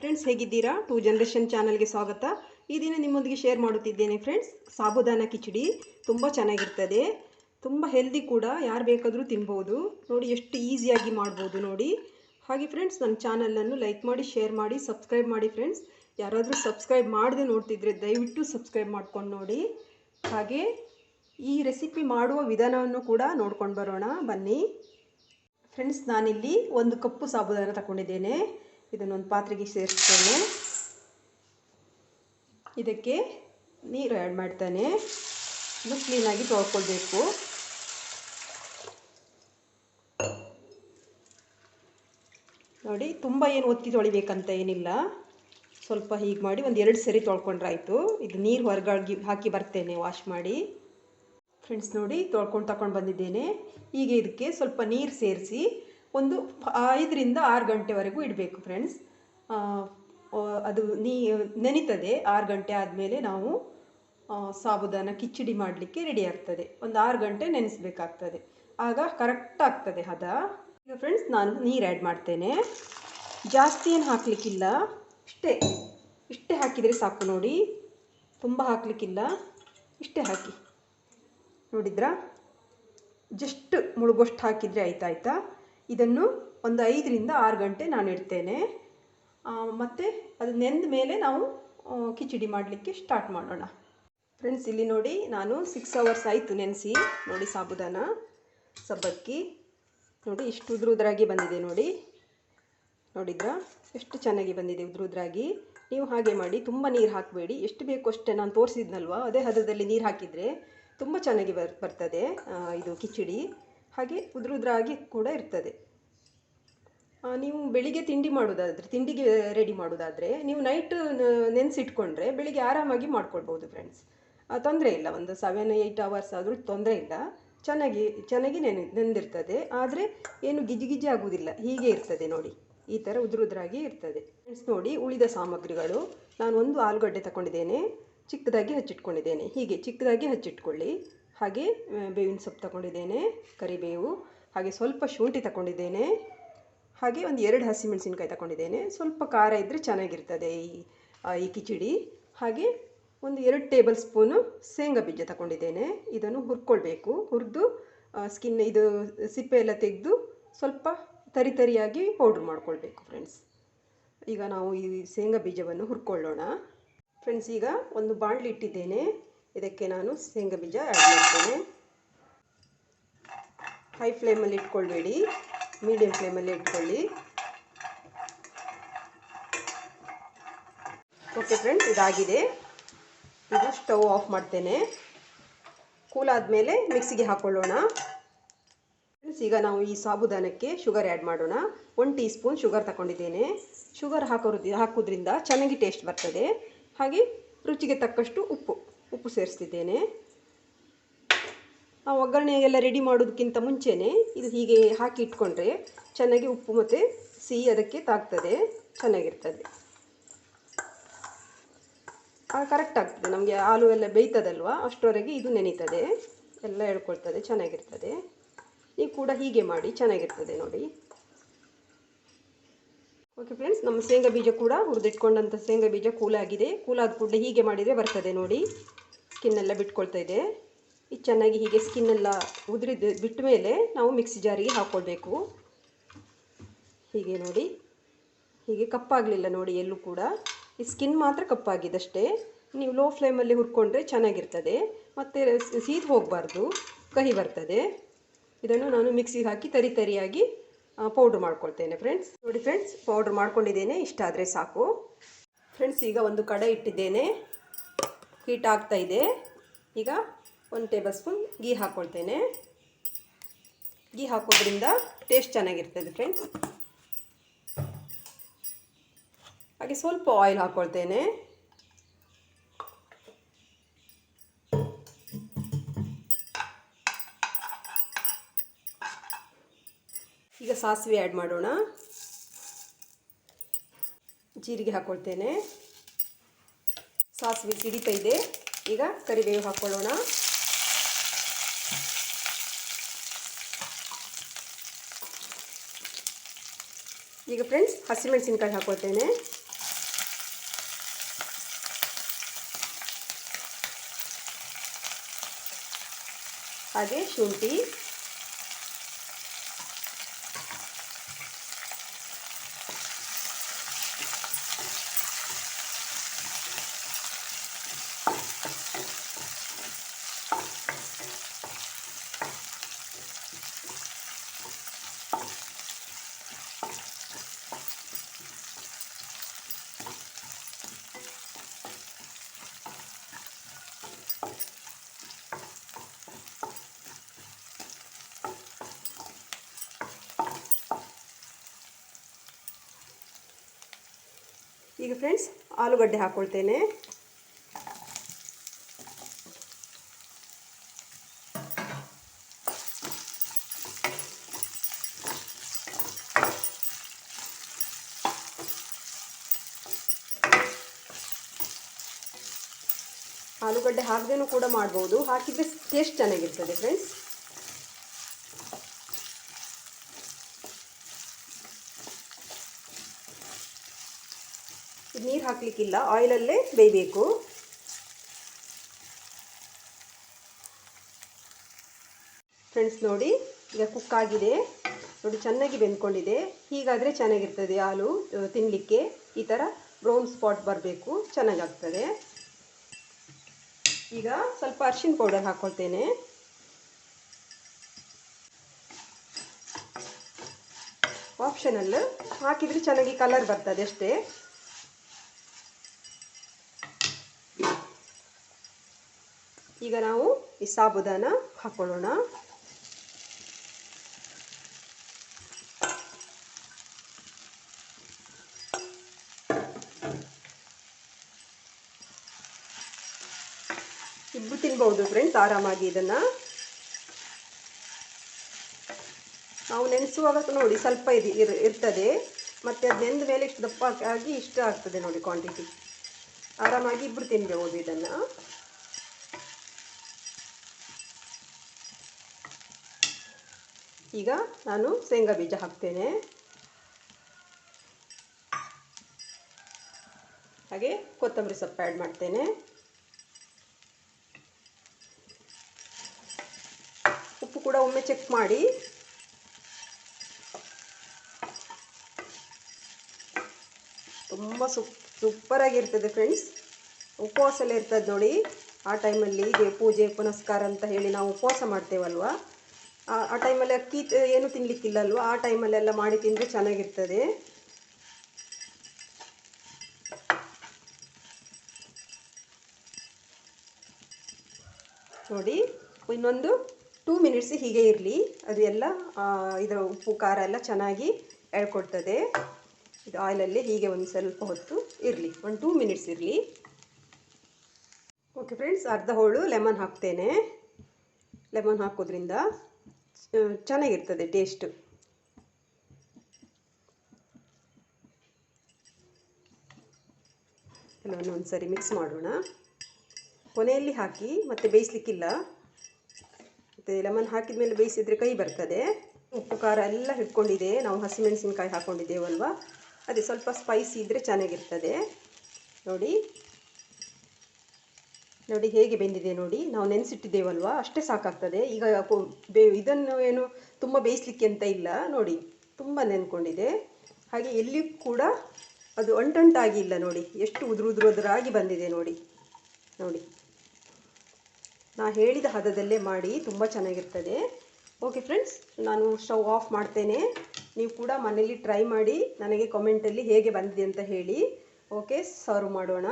Friends ಹೇಗಿದ್ದೀರಾ? Two generation ಚಾನಲ್ಗೆ ಸ್ವಾಗತ. ಈ ದಿನ ನಿಮ್ಮೊಂದಿಗೆ ಶೇರ್ ಮಾಡುತ್ತಿದ್ದೇನೆ ಫ್ರೆಂಡ್ಸ್ ಸಾಬುದಾನ ಕಿಚಡಿ. ತುಂಬ ಚೆನ್ನಾಗಿರ್ತದೆ. ತುಂಬ ಹೆಲ್ದಿ ಕೂಡ, ಯಾರು ಬೇಕಾದರೂ ತಿನ್ಬೋದು. ನೋಡಿ, ಎಷ್ಟು ಈಸಿಯಾಗಿ ಮಾಡ್ಬೋದು ನೋಡಿ. ಹಾಗೆ ಫ್ರೆಂಡ್ಸ್ ನನ್ನ ಚಾನಲನ್ನು ಲೈಕ್ ಮಾಡಿ ಶೇರ್ ಮಾಡಿ ಸಬ್ಸ್ಕ್ರೈಬ್ ಮಾಡಿ ಫ್ರೆಂಡ್ಸ್ ಯಾರಾದರೂ ಸಬ್ಸ್ಕ್ರೈಬ್ ಮಾಡದೆ ನೋಡ್ತಿದ್ರೆ ದಯವಿಟ್ಟು ಸಬ್ಸ್ಕ್ರೈಬ್ ಮಾಡ್ಕೊಂಡು ನೋಡಿ. ಹಾಗೆ ಈ ರೆಸಿಪಿ ಮಾಡುವ ವಿಧಾನವನ್ನು ಕೂಡ ನೋಡ್ಕೊಂಡು ಬರೋಣ. ಬನ್ನಿ. ಫ್ರೆಂಡ್ಸ್ ನಾನಿಲ್ಲಿ ಒಂದು ಕಪ್ಪು ಸಾಬುದಾನ ತಗೊಂಡಿದ್ದೇನೆ ಇದನ್ನೊಂದು ಪಾತ್ರೆಗೆ ಸೇರಿಸ್ತೇನೆ. ಇದಕ್ಕೆ ನೀರು ಆ್ಯಡ್ ಮಾಡ್ತಾನೆ. ಇದು ಕ್ಲೀನಾಗಿ ತೊಳ್ಕೊಳ್ಬೇಕು. ನೋಡಿ, ತುಂಬ ಏನು ಒತ್ತಿ ತೊಳಿಬೇಕಂತ ಏನಿಲ್ಲ. ಸ್ವಲ್ಪ ಹೀಗೆ ಮಾಡಿ ಒಂದು ಎರಡು ಸರಿ ತೊಳ್ಕೊಂಡ್ರೆ ಆಯಿತು ಇದು ನೀರು ಹೊರಗಾಗಿ ಹಾಕಿ ಬರ್ತೇನೆ ವಾಶ್ ಮಾಡಿ. ಫ್ರೆಂಡ್ಸ್ ನೋಡಿ, ತೊಳ್ಕೊಂಡು ತಗೊಂಡು ಬಂದಿದ್ದೇನೆ. ಈಗ ಇದಕ್ಕೆ ಸ್ವಲ್ಪ ನೀರು ಸೇರಿಸಿ ಒಂದು ಐದರಿಂದ ಆರು ಗಂಟೆವರೆಗೂ ಇಡಬೇಕು ಫ್ರೆಂಡ್ಸ್ ಅದು ನೀ, ನೆನೀತದೆ ಆರು ಗಂಟೆ ಆದಮೇಲೆ ನಾವು ಸಾಬುದಾನ ಕಿಚಡಿ ಮಾಡಲಿಕ್ಕೆ ರೆಡಿ ಆಗ್ತದೆ. ಒಂದು ಆರು ಗಂಟೆ ನೆನೆಸಬೇಕಾಗ್ತದೆ. ಆಗ ಕರೆಕ್ಟ್ ಆಗ್ತದೆ ಹದ ಈಗ ಫ್ರೆಂಡ್ಸ್ ನಾನು ನೀರು ಆ್ಯಡ್ ಮಾಡ್ತೇನೆ. ಜಾಸ್ತಿ ಏನು ಹಾಕಲಿಕ್ಕಿಲ್ಲ. ಇಷ್ಟೇ ಇಷ್ಟೇ ಹಾಕಿದರೆ ಸಾಕು ನೋಡಿ. ತುಂಬ ಹಾಕಲಿಕ್ಕಿಲ್ಲ. ಇಷ್ಟೇ ಹಾಕಿ. ನೋಡಿದ್ರಾ? ಜಸ್ಟ್ ಮುಳುಗೋಷ್ಟು ಹಾಕಿದರೆ ಆಯ್ತಾಯ್ತಾ? ಇದನ್ನು ಒಂದು ಐದರಿಂದ ಆರು ಗಂಟೆ ನಾನು ಇಡ್ತೇನೆ. ಮತ್ತು ಅದು ನೆಂದ ಮೇಲೆ ನಾವು ಕಿಚಡಿ ಮಾಡಲಿಕ್ಕೆ ಸ್ಟಾರ್ಟ್ ಮಾಡೋಣ. ಫ್ರೆಂಡ್ಸ್ ಇಲ್ಲಿ ನೋಡಿ ನಾನು ಸಿಕ್ಸ್ ಅವರ್ಸ್ ಆಯಿತು ನೆನೆಸಿ, ನೋಡಿ ಸಾಬುದಾನ, ಸಬ್ಬಕ್ಕಿ. ನೋಡಿ ಇಷ್ಟು ಉದ್ರುದ್ರಾಗಿ ಬಂದಿದೆ ನೋಡಿ. ನೋಡಿದ್ರಾ? ಎಷ್ಟು ಚೆನ್ನಾಗಿ ಬಂದಿದೆ ಉದ್ರುದ್ರಾಗಿ ನೀವು ಹಾಗೆ ಮಾಡಿ, ತುಂಬ ನೀರು ಹಾಕಬೇಡಿ. ಎಷ್ಟು ಬೇಕು ಅಷ್ಟೇ ನಾನು ತೋರಿಸಿದ್ನಲ್ವ? ಅದೇ ಹದದಲ್ಲಿ ನೀರು ಹಾಕಿದರೆ ತುಂಬ ಚೆನ್ನಾಗಿ ಬರ್, ಬರ್ತದೆ ಇದು ಕಿಚಡಿ. ಹಾಗೆ ಉದ್ರ ಉದ್ರಾಗಿ ಕೂಡ ಇರ್ತದೆ. ನೀವು ಬೆಳಿಗ್ಗೆ ತಿಂಡಿ ಮಾಡೋದಾದರೆ, ತಿಂಡಿಗೆ ರೆಡಿ ಮಾಡೋದಾದರೆ, ನೀವು ನೈಟ್ ನೆನೆಸಿಟ್ಕೊಂಡ್ರೆ ಬೆಳಿಗ್ಗೆ ಆರಾಮಾಗಿ ಮಾಡ್ಕೊಳ್ಬೋದು ಫ್ರೆಂಡ್ಸ್ ತೊಂದರೆ ಇಲ್ಲ, ಒಂದು ಸೆವೆನ್ ಏಯ್ಟ್ ಅವರ್ಸ್ ಆದರೂ ತೊಂದರೆ ಇಲ್ಲ. ಚೆನ್ನಾಗಿ ಚೆನ್ನಾಗಿ ನೆನೆ, ನೆಂದಿರ್ತದೆ. ಆದರೆ ಏನು ಗಿಜಿ ಗಿಜಿ ಆಗುವುದಿಲ್ಲ ಹೀಗೆ ಇರ್ತದೆ ನೋಡಿ. ಈ ಥರ ಉದ್ರುದ್ರಾಗಿ ಇರ್ತದೆ. ಫ್ರೆಂಡ್ಸ್ ನೋಡಿ, ಉಳಿದ ಸಾಮಗ್ರಿಗಳು, ನಾನು ಒಂದು ಆಲೂಗಡ್ಡೆ ತಗೊಂಡಿದ್ದೇನೆ ಚಿಕ್ಕದಾಗಿ ಹಚ್ಚಿಟ್ಕೊಂಡಿದ್ದೇನೆ. ಹೀಗೆ ಚಿಕ್ಕದಾಗಿ ಹಚ್ಚಿಟ್ಕೊಳ್ಳಿ. ಹಾಗೆ ಬೇವಿನ ಸೊಪ್ಪು ತಗೊಂಡಿದ್ದೇನೆ, ಕರಿಬೇವು, ಹಾಗೆ ಸ್ವಲ್ಪ ಶುಂಠಿ ತಗೊಂಡಿದ್ದೇನೆ, ಹಾಗೆ ಒಂದು ಎರಡು ಹಸಿಮೆಣಸಿನ್ಕಾಯಿ ತಗೊಂಡಿದ್ದೇನೆ. ಸ್ವಲ್ಪ ಖಾರ ಇದ್ದರೆ ಚೆನ್ನಾಗಿರ್ತದೆ ಈ ಈ ಕಿಚಡಿ. ಹಾಗೆ ಒಂದು ಎರಡು ಟೇಬಲ್ ಸ್ಪೂನು ಶೇಂಗಾ ಬೀಜ ತಗೊಂಡಿದ್ದೇನೆ. ಇದನ್ನು ಹುರ್ಕೊಳ್ಬೇಕು. ಹುರಿದು ಸ್ಕಿನ್ ಇದು ಸಿಪ್ಪೆ ಎಲ್ಲ ತೆಗೆದು ಸ್ವಲ್ಪ ತರಿ ತರಿಯಾಗಿ ಪೌಡ್ರ್ ಮಾಡ್ಕೊಳ್ಬೇಕು ಫ್ರೆಂಡ್ಸ್. ಈಗ ನಾವು ಈ ಶೇಂಗಾ ಬೀಜವನ್ನು ಹುರ್ಕೊಳ್ಳೋಣ. ಫ್ರೆಂಡ್ಸ್, ಈಗ ಒಂದು ಬಾಣಲಿ ಇಟ್ಟಿದ್ದೇನೆ. ಇದಕ್ಕೆ ನಾನು ಶೇಂಗಾ ಬೀಜ ಆ್ಯಡ್ ಮಾಡ್ತೇನೆ. ಹೈ ಫ್ಲೇಮಲ್ಲಿ ಇಟ್ಕೊಳ್ಬೇಡಿ. ಮೀಡಿಯಂ ಫ್ಲೇಮಲ್ಲಿ ಇಟ್ಕೊಳ್ಳಿ. ಓಕೆ ಫ್ರೆಂಡ್ಸ್ ಇದಾಗಿದೆ. ಇದು ಸ್ಟವ್ ಆಫ್ ಮಾಡ್ತೇನೆ. ಕೂಲ್ ಆದಮೇಲೆ ಮಿಕ್ಸಿಗೆ ಹಾಕ್ಕೊಳ್ಳೋಣ ಫ್ರೆಂಡ್ಸ್ ಈಗ ನಾವು ಈ ಸಾಬುದಾನಕ್ಕೆ ಶುಗರ್ ಆ್ಯಡ್ ಮಾಡೋಣ. ಒನ್ ಟೀ ಸ್ಪೂನ್ ಶುಗರ್ ತಗೊಂಡಿದ್ದೇನೆ ಶುಗರ್ ಹಾಕೋರು ಹಾಕೋದ್ರಿಂದ ಚೆನ್ನಾಗಿ ಟೇಸ್ಟ್ ಬರ್ತದೆ. ಹಾಗೆ ರುಚಿಗೆ ತಕ್ಕಷ್ಟು ಉಪ್ಪು. ಉಪ್ಪು ಸೇರಿಸ್ತಿದ್ದೇನೆ ಆ ಒಗ್ಗರಣೆಗೆಲ್ಲ ರೆಡಿ ಮಾಡೋದಕ್ಕಿಂತ ಮುಂಚೆನೇ ಇದು ಹೀಗೆ ಹಾಕಿ ಇಟ್ಕೊಂಡ್ರೆ ಚೆನ್ನಾಗಿ ಉಪ್ಪು ಮತ್ತು ಸಿಹಿ ಅದಕ್ಕೆ ತಾಗ್ತದೆ, ಚೆನ್ನಾಗಿರ್ತದೆ. ಕರೆಕ್ಟ್ ಆಗ್ತದೆ. ನಮಗೆ ಹಾಲು ಎಲ್ಲ ಬೇಯ್ತದಲ್ವ, ಅಷ್ಟರವರೆಗೆ ಇದು ನೆನೀತದೆ. ಎಲ್ಲ ಹೇಳ್ಕೊಳ್ತದೆ, ಚೆನ್ನಾಗಿರ್ತದೆ. ನೀವು ಕೂಡ ಹೀಗೆ ಮಾಡಿ, ಚೆನ್ನಾಗಿರ್ತದೆ ನೋಡಿ. ಓಕೆ ಫ್ರೆಂಡ್ಸ್ ನಮ್ಮ ಶೇಂಗಾ ಬೀಜ ಕೂಡ ಹುರಿದಿಟ್ಕೊಂಡಂಥ ಶೇಂಗಾ ಬೀಜ ಕೂಲಾಗಿದೆ. ಕೂಲಾದ ಕೂಡಲೇ ಹೀಗೆ ಮಾಡಿದರೆ ಬರ್ತದೆ ನೋಡಿ. ಸ್ಕಿನ್ನೆಲ್ಲ ಬಿಟ್ಕೊಳ್ತಾ ಇದೆ. ಈ ಚೆನ್ನಾಗಿ ಹೀಗೆ ಸ್ಕಿನ್ನೆಲ್ಲ ಉದುರಿದ ಬಿಟ್ಟ ಮೇಲೆ ನಾವು ಮಿಕ್ಸಿ ಜಾರಿಗೆ ಹಾಕ್ಕೊಳ್ಬೇಕು ಹೀಗೆ ನೋಡಿ. ಹೀಗೆ ಕಪ್ಪಾಗಲಿಲ್ಲ ನೋಡಿ ಎಲ್ಲೂ ಕೂಡ. ಈ ಸ್ಕಿನ್ ಮಾತ್ರ ಕಪ್ಪಾಗಿದೆ ಅಷ್ಟೇ ನೀವು ಲೋ ಫ್ಲೇಮಲ್ಲಿ ಹುರ್ಕೊಂಡ್ರೆ ಚೆನ್ನಾಗಿರ್ತದೆ. ಮತ್ತು ಸೀದ್ ಹೋಗಬಾರ್ದು. ಕಹಿ ಬರ್ತದೆ. ಇದನ್ನು ನಾನು ಮಿಕ್ಸಿಗೆ ಹಾಕಿ ತರಿ ತರಿಯಾಗಿ ಪೌಡ್ರ್ ಮಾಡ್ಕೊಳ್ತೇನೆ ಫ್ರೆಂಡ್ಸ್ ನೋಡಿ ಫ್ರೆಂಡ್ಸ್ ಪೌಡ್ರ್ ಮಾಡ್ಕೊಂಡಿದ್ದೇನೆ, ಇಷ್ಟ ಆದರೆ ಸಾಕು. ಫ್ರೆಂಡ್ಸ್ ಈಗ ಒಂದು ಕಡೆ ಇಟ್ಟಿದ್ದೇನೆ. ಹೀಟ್ ಆಗ್ತಾ ಇದೆ. ಈಗ ಒಂದು ಟೇಬಲ್ ಸ್ಪೂನ್ ಗೀ ಹಾಕ್ಕೊಳ್ತೇನೆ ಗೀ ಹಾಕೋದ್ರಿಂದ ಟೇಸ್ಟ್ ಚೆನ್ನಾಗಿರ್ತದೆ ಫ್ರೆಂಡ್ಸ್ ಹಾಗೆ ಸ್ವಲ್ಪ ಆಯಿಲ್ ಹಾಕ್ಕೊಳ್ತೇನೆ ಸಾಸಿವೆ ಆ್ಯಡ್ ಮಾಡೋಣ. ಜೀರಿಗೆ ಹಾಕ್ಕೊಳ್ತೇನೆ ಸಾಸಿವೆ ಸಿಡಿತಾ ಇದೆ. ಈಗ ಕರಿಬೇವು ಹಾಕ್ಕೊಳ್ಳೋಣ ಈಗ ಫ್ರೆಂಡ್ಸ್, ಹಸಿಮೆಣಸಿನ್ಕಾಯಿ ಹಾಕ್ಕೊಳ್ತೇನೆ ಹಾಗೆ ಶುಂಠಿ. ಈಗ ಫ್ರೆಂಡ್ಸ್ ಆಲೂಗಡ್ಡೆ ಹಾಕ್ಕೊಳ್ತೇನೆ ಆಲೂಗಡ್ಡೆ ಹಾಕದೇನೂ ಕೂಡ ಮಾಡ್ಬೋದು. ಹಾಕಿದರೆ ಟೇಸ್ಟ್ ಚೆನ್ನಾಗಿರ್ತದೆ ಫ್ರೆಂಡ್ಸ್ ನೀರು ಹಾಕಲಿಕ್ಕಿಲ್ಲ ಆಯಿಲಲ್ಲೇ ಬೇಯಬೇಕು. ಫ್ರೆಂಡ್ಸ್ ನೋಡಿ, ಈಗ ಕುಕ್ ಆಗಿದೆ. ನೋಡಿ, ಚೆನ್ನಾಗಿ ಬೆಂದ್ಕೊಂಡಿದೆ. ಹೀಗಾದರೆ ಚೆನ್ನಾಗಿರ್ತದೆ ಹಾಲು ತಿನ್ನಲಿಕ್ಕೆ ಈ ಥರ ಬ್ರೌನ್ ಸ್ಪಾಟ್ ಬರಬೇಕು, ಚೆನ್ನಾಗಾಗ್ತದೆ. ಈಗ ಸ್ವಲ್ಪ ಅರ್ಶಿನ ಪೌಡರ್ ಹಾಕ್ಕೊಳ್ತೇನೆ ಆಪ್ಷನಲ್ ಹಾಕಿದರೆ ಚೆನ್ನಾಗಿ ಕಲರ್ ಬರ್ತದೆ ಅಷ್ಟೇ. ಈಗ ನಾವು ಈ ಸಾಬುದಾನ ಹಾಕೊಳ್ಳೋಣ. ಇಬ್ಬರು ತಿನ್ಬಹುದು ಫ್ರೆಂಡ್ಸ್ ಆರಾಮಾಗಿ ಇದನ್ನ. ನಾವು ನೆನೆಸುವಾಗ ನೋಡಿ, ಸ್ವಲ್ಪ ಇದು ಇರ್- ಇರ್ತದೆ. ಮತ್ತೆ ಅದು ನೆಂದ ಮೇಲೆ ಇಷ್ಟು ದಪ್ಪ ಆಗಿ ಇಷ್ಟ ಆಗ್ತದೆ ನೋಡಿ ಕ್ವಾಂಟಿಟಿ ಆರಾಮಾಗಿ ಇಬ್ಬರು ತಿನ್ಬೋದು ಇದನ್ನು. ಈಗ ನಾನು ಶೇಂಗಾ ಬೀಜ ಹಾಕ್ತೇನೆ. ಹಾಗೆ ಕೊತ್ತಂಬರಿ ಸೊಪ್ಪು ಆ್ಯಡ್ ಮಾಡ್ತೇನೆ. ಉಪ್ಪು ಕೂಡ ಒಮ್ಮೆ ಚೆಕ್ ಮಾಡಿ. ತುಂಬ ಸುಪ್ ಸೂಪರಾಗಿರ್ತದೆ ಫ್ರೆಂಡ್ಸ್ ಉಪವಾಸ ಎಲ್ಲ ಇರ್ತದೆ ನೋಡಿ. ಆ ಟೈಮಲ್ಲಿ ಪೂಜೆ, ಪುನಸ್ಕಾರ ಅಂತ ಹೇಳಿ ನಾವು ಉಪವಾಸ ಮಾಡ್ತೇವಲ್ವಾ? ಆ ಟೈಮಲ್ಲಿ ಅಕ್ಕಿ ಏನು ತಿನ್ನಲಿಕ್ಕಿಲ್ಲ ಅಲ್ವಾ ಆ ಟೈಮಲ್ಲೆಲ್ಲ ಮಾಡಿ ತಿಂದರೆ ಚೆನ್ನಾಗಿರ್ತದೆ. ನೋಡಿ, ಇನ್ನೊಂದು ಟೂ ಮಿನಿಟ್ಸ್ ಹೀಗೆ ಇರಲಿ. ಅದು ಎಲ್ಲ ಇದರ ಉಪ್ಪು, ಖಾರ ಎಲ್ಲ ಚೆನ್ನಾಗಿ ಎಳ್ಕೊಡ್ತದೆ ಇದು ಆಯಿಲಲ್ಲಿ ಹೀಗೆ ಒಂದು ಸ್ವಲ್ಪ ಹೊತ್ತು ಇರಲಿ. ಒಂದು ಟೂ ಮಿನಿಟ್ಸ್ ಇರಲಿ. ಓಕೆ ಫ್ರೆಂಡ್ಸ್ ಅರ್ಧ ಹೋಳು ಲೆಮನ್ ಹಾಕ್ತೇನೆ. ಲೆಮನ್ ಹಾಕೋದ್ರಿಂದ ಚೆನ್ನಾಗಿರ್ತದೆ ಟೇಸ್ಟು ಎಲ್ಲವನ್ನು ಒಂದು ಸರಿ ಮಿಕ್ಸ್ ಮಾಡೋಣ. ಕೊನೆಯಲ್ಲಿ ಹಾಕಿ ಮತ್ತೆ ಬೇಯಿಸ್ಲಿಕ್ಕಿಲ್ಲ. ಮತ್ತು ಲೆಮನ್ ಹಾಕಿದ ಮೇಲೆ ಬೇಯಿಸಿದರೆ ಕೈ ಬರ್ತದೆ. ಉಪ್ಪು, ಖಾರ ಎಲ್ಲ ಹಿಡ್ಕೊಂಡಿದೆ. ನಾವು ಹಸಿಮೆಣಸಿನ್ಕಾಯಿ ಹಾಕ್ಕೊಂಡಿದ್ದೇವಲ್ವ ಅದೇ ಸ್ವಲ್ಪ ಸ್ಪೈಸಿ ಇದ್ದರೆ ಚೆನ್ನಾಗಿರ್ತದೆ. ನೋಡಿ. ನೋಡಿ ಹೇಗೆ ಬೆಂದಿದೆ ನೋಡಿ. ನಾವು ನೆನೆಸಿಟ್ಟಿದ್ದೇವಲ್ವ? ಅಷ್ಟೇ ಸಾಕಾಗ್ತದೆ. ಈಗ ಬೇ ಇದನ್ನು ಏನು ತುಂಬ ಬೇಯಿಸ್ಲಿಕ್ಕೆ ಅಂತ ಇಲ್ಲ. ನೋಡಿ, ತುಂಬ ನೆನ್ಕೊಂಡಿದೆ. ಹಾಗೆ ಎಲ್ಲಿ ಕೂಡ ಅದು ಅಂಟಂಟಾಗಿ ಇಲ್ಲ ನೋಡಿ. ಎಷ್ಟು ಉದುರು ಉದುರು ಉದುರಾಗಿ ಬಂದಿದೆ ನೋಡಿ. ನೋಡಿ. ನಾ ಹೇಳಿದ ಹದದಲ್ಲೇ ಮಾಡಿ, ತುಂಬ ಚೆನ್ನಾಗಿರ್ತದೆ. ಓಕೆ ಫ್ರೆಂಡ್ಸ್, ನಾನು ಸ್ಟವ್ ಆಫ್ ಮಾಡ್ತೇನೆ. ನೀವು ಕೂಡ ಮನೇಲಿ ಟ್ರೈ ಮಾಡಿ, ನನಗೆ ಕಾಮೆಂಟಲ್ಲಿ ಹೇಗೆ ಬಂದಿದೆ ಅಂತ ಹೇಳಿ. ಓಕೆ, ಸರ್ವ್ ಮಾಡೋಣ.